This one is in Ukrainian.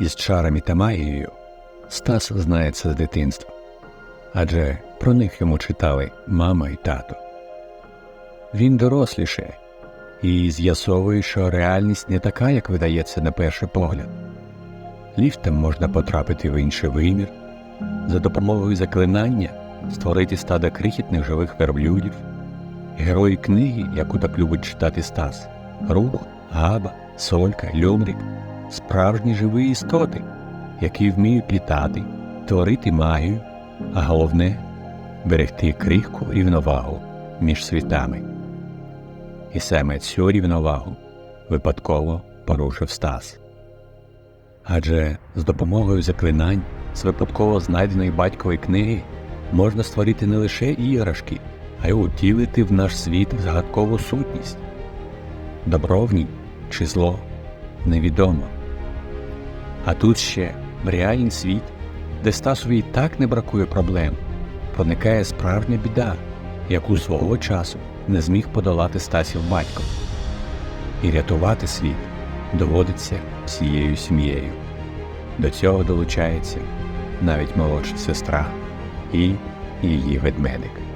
із чарами та магією, Стас знає це з дитинства, адже про них йому читали мама і тато. Він доросліше і з'ясовує, що реальність не така, як видається на перший погляд. Ліфтом можна потрапити в інший вимір, за допомогою заклинання створити стадо крихітних живих верблюдів. Герої книги, яку так любить читати Стас, Рух, Габа, Солька, Льомрік справжні живі істоти, які вміють літати, творити магію, а головне берегти крихку рівновагу між світами. І саме цю рівновагу випадково порушив Стас. Адже з допомогою заклинань з випадково знайденої батькової книги можна створити не лише іграшки, а й утілити в наш світ загадкову сутність. Добро в ній чи зло невідомо. А тут ще в реальний світ, де Стасові і так не бракує проблем, проникає справжня біда, яку свого часу не зміг подолати Стасів батько. І рятувати світ доводиться всією сім'єю. До цього долучається навіть молодша сестра і її ведмедик.